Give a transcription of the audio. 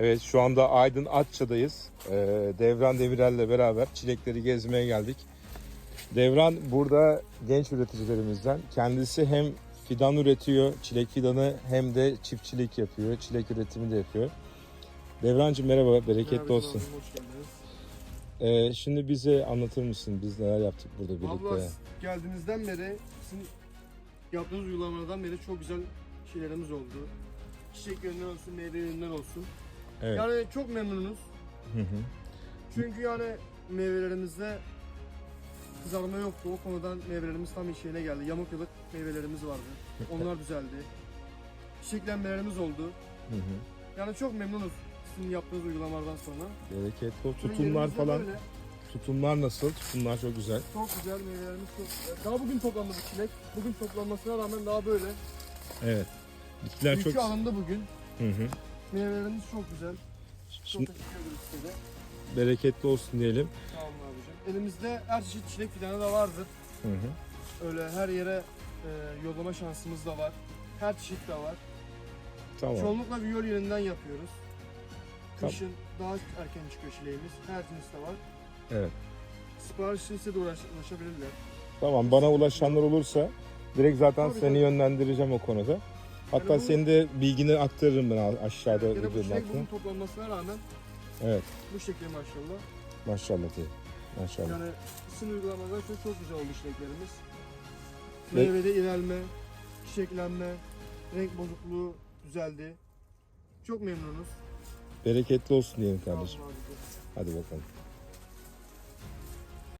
Evet şu anda Aydın Atça'dayız. Ee, Devran Demirel'le beraber çilekleri gezmeye geldik. Devran burada genç üreticilerimizden. Kendisi hem fidan üretiyor, çilek fidanı hem de çiftçilik yapıyor, çilek üretimi de yapıyor. Devrancığım merhaba, bereketli Merhaba, olsun. Ee, şimdi bize anlatır mısın biz neler yaptık burada birlikte? Valla geldiğinizden beri sizin yaptığınız uygulamalardan beri çok güzel şeylerimiz oldu. Çiçek yönünden olsun, meyve yönünden olsun. Evet. Yani çok memnunuz. Hı hı. Çünkü yani meyvelerimizde kızarma yoktu. O konudan meyvelerimiz tam işine geldi. Yamuk yılık meyvelerimiz vardı. Onlar düzeldi. Çiçeklenmelerimiz oldu. Hı hı. Yani çok memnunuz sizin yaptığınız uygulamalardan sonra. Bereketli ol. Şunun Tutumlar falan. böyle. Tutumlar nasıl? Tutumlar çok güzel. Çok güzel meyvelerimiz çok güzel. Daha bugün toplandı bu çilek. Bugün toplanmasına rağmen daha böyle. Evet. Bitkiler Yükü çok... alındı bugün. Hı hı. Meyvelerimiz çok güzel. Çok Şimdi teşekkür ederiz size de. bereketli olsun diyelim. Sağ olun abicim. Elimizde her çeşit çilek fidanı da vardır. Hı hı. Öyle her yere e, yollama şansımız da var. Her çeşit de var. Tamam. Çoğunlukla viyol yerinden yapıyoruz. Tamam. Kışın daha erken çıkıyor çileğimiz. Her cins de var. Evet. Sipariş ise de uğraş, ulaşabilirler. Tamam bana ulaşanlar olursa direkt zaten Tabii, seni tabii. yönlendireceğim o konuda. Hatta Yani senin de bilgini aktarırım ben aşağıda Yine bu altına. bugün toplanmasına rağmen Evet. bu şekilde maşallah. Maşallah diye. Maşallah. Yani sizin uygulamalar çok, çok güzel oldu çileklerimiz. Ve- Meyvede ilerleme, çiçeklenme, renk bozukluğu düzeldi. Çok memnunuz. Bereketli olsun diyelim kardeşim. Hadi bakalım.